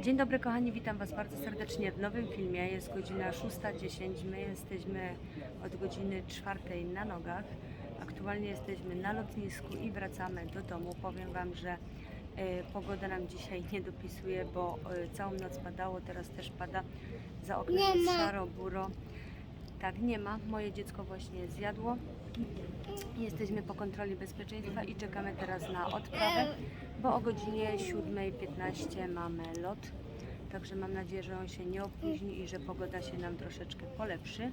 Dzień dobry kochani, witam Was bardzo serdecznie w nowym filmie. Jest godzina 6.10. My jesteśmy od godziny 4 na nogach. Aktualnie jesteśmy na lotnisku i wracamy do domu. Powiem Wam, że e, pogoda nam dzisiaj nie dopisuje, bo e, całą noc padało, teraz też pada. Za oknem jest szaro, buro. Tak, nie ma. Moje dziecko właśnie zjadło. Jesteśmy po kontroli bezpieczeństwa i czekamy teraz na odprawę, bo o godzinie 7.15 mamy lot. Także mam nadzieję, że on się nie opóźni i że pogoda się nam troszeczkę polepszy.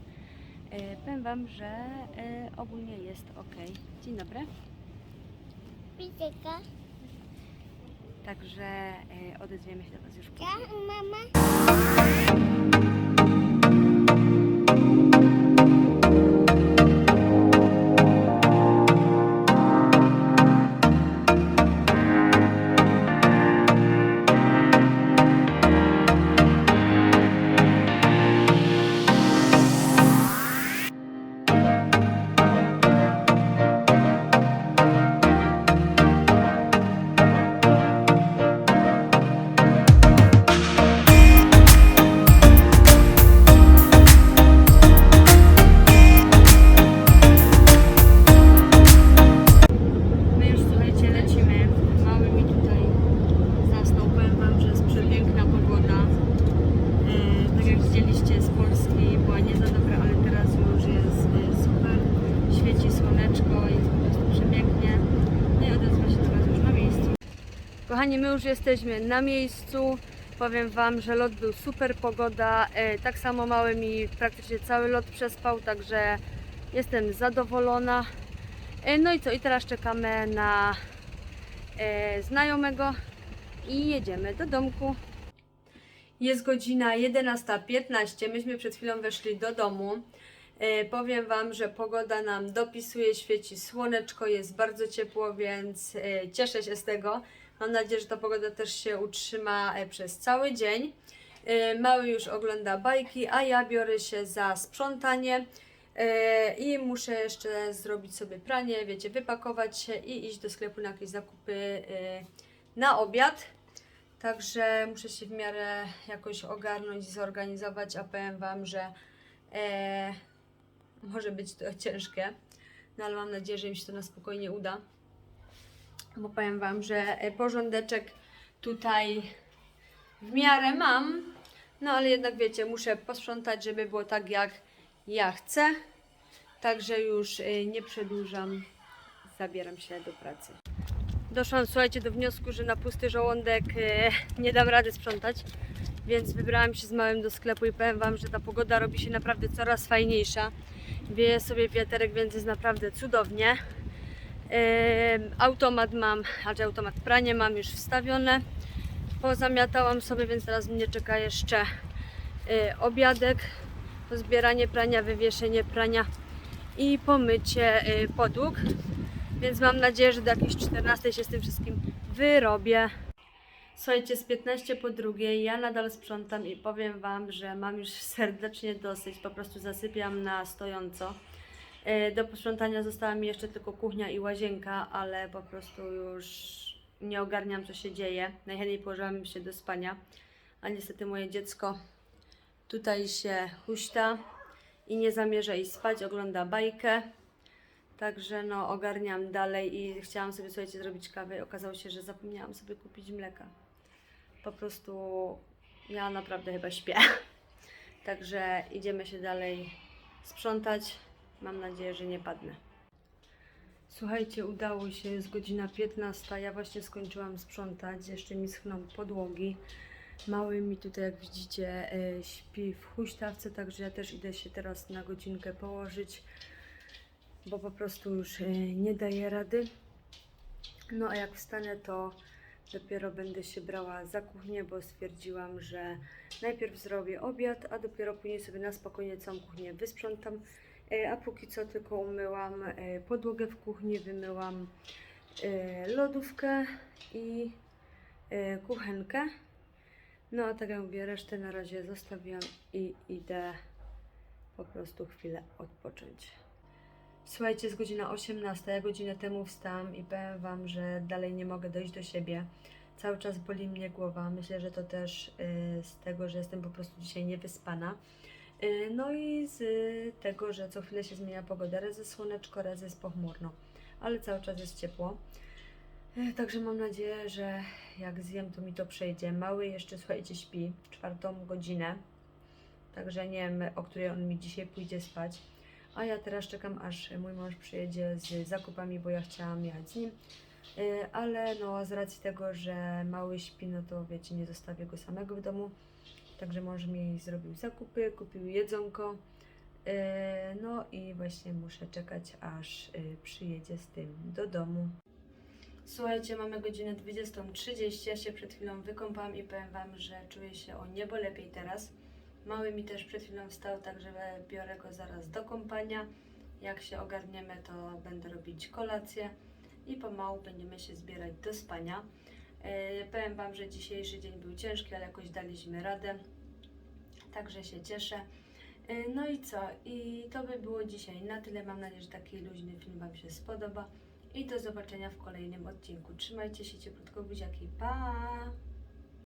E, powiem Wam, że e, ogólnie jest ok. Dzień dobry. Widzę Także e, odezwiemy się do Was już później. Ja, mama. Kochani, my już jesteśmy na miejscu. Powiem Wam, że lot był super, pogoda. E, tak samo mały mi praktycznie cały lot przespał, także jestem zadowolona. E, No i co? I teraz czekamy na e, znajomego i jedziemy do domku. Jest godzina 11.15. Myśmy przed chwilą weszli do domu. Powiem Wam, że pogoda nam dopisuje, świeci słoneczko, jest bardzo ciepło, więc cieszę się z tego. Mam nadzieję, że ta pogoda też się utrzyma e, przez cały dzień. E, mały już ogląda bajki, a ja biorę się za sprzątanie. E, I muszę jeszcze zrobić sobie pranie, wiecie, wypakować się i iść do sklepu na jakieś zakupy na obiad. Także muszę się w miarę jakoś ogarnąć i zorganizować, a powiem Wam, że e, może być to ciężkie, no ale mam nadzieję, że mi się to na spokojnie uda. Bo powiem Wam, że e, porządeczek tutaj w miarę mam, no ale jednak wiecie, muszę posprzątać, żeby było tak jak ja chcę. Także już y, nie przedłużam, zabieram się do pracy. Doszłam, słuchajcie, do wniosku, że na pusty żołądek y, nie dam rady sprzątać, więc wybrałam się z małym do sklepu i powiem Wam, że ta pogoda robi się naprawdę coraz fajniejsza. Wieje sobie wiaterek, więc jest naprawdę cudownie. Automat mam, znaczy automat pranie mam już wstawione. Pozamiatałam sobie, więc teraz mnie czeka jeszcze y, obiadek, pozbieranie prania, wywieszenie prania i pomycie y, podłóg. Więc mam nadzieję, że do jakiejś 14 się z tym wszystkim wyrobię. Słuchajcie, z 15 po drugiej ja nadal sprzątam i powiem Wam, że mam już serdecznie dosyć. Po prostu zasypiam na stojąco. E, Do posprzątania została mi jeszcze tylko kuchnia i łazienka, ale po prostu już nie ogarniam, co się dzieje. Najchętniej położyłam się do spania, a niestety moje dziecko tutaj się huśta i nie zamierza iść spać, ogląda bajkę. Także no ogarniam dalej i chciałam sobie, słuchajcie, zrobić kawę. Okazało się, że zapomniałam sobie kupić mleka. Po prostu ja naprawdę chyba śpię. Także idziemy się dalej sprzątać. Mam nadzieję, że nie padnę. Słuchajcie, udało się, jest godzina 15. Ja właśnie skończyłam sprzątać, jeszcze mi schną podłogi. Mały mi tutaj, jak widzicie, e, śpi w huśtawce, także ja też idę się teraz na godzinkę położyć, bo po prostu już e, nie daję rady. No a jak wstanę, to dopiero będę się brała za kuchnię, bo stwierdziłam, że najpierw zrobię obiad, a dopiero później sobie na spokojnie całą kuchnię wysprzątam. E, A póki co tylko umyłam e, podłogę w kuchni, wymyłam e, lodówkę i kuchenkę. No a tak jak mówię, resztę na razie zostawiam i idę po prostu chwilę odpocząć. Słuchajcie, jest godzina 18, ja godzinę temu wstałam i powiem Wam, że dalej nie mogę dojść do siebie. Cały czas boli mnie głowa. Myślę, że to też z tego, że jestem po prostu dzisiaj niewyspana. Y, No i z tego, że co chwilę się zmienia pogoda. Raz jest słoneczko, raz jest pochmurno, ale cały czas jest ciepło. Y, Także mam nadzieję, że jak zjem, to mi to przejdzie. Mały jeszcze, słuchajcie, śpi czwartą godzinę. Także nie wiem, o której on mi dzisiaj pójdzie spać. A ja teraz czekam, aż mój mąż przyjedzie z zakupami, bo ja chciałam jechać z nim. Y, Ale no, z racji tego, że mały śpi, no to wiecie, nie zostawię go samego w domu. Także mąż mi zrobił zakupy, kupił jedzonko. Y, No i właśnie muszę czekać, aż y, przyjedzie z tym do domu. Słuchajcie, mamy godzinę 20.30. Ja się przed chwilą wykąpałam i powiem Wam, że czuję się o niebo lepiej teraz. Mały mi też przed chwilą wstał, także biorę go zaraz do kąpania. Jak się ogarniemy, to będę robić kolację i pomału będziemy się zbierać do spania. E, powiem Wam, że dzisiejszy dzień był ciężki, ale jakoś daliśmy radę. Także się cieszę. E, No i co? I to by było dzisiaj na tyle. Mam nadzieję, że taki luźny film Wam się spodoba. I do zobaczenia w kolejnym odcinku. Trzymajcie się cieplutko, buziaki. Pa!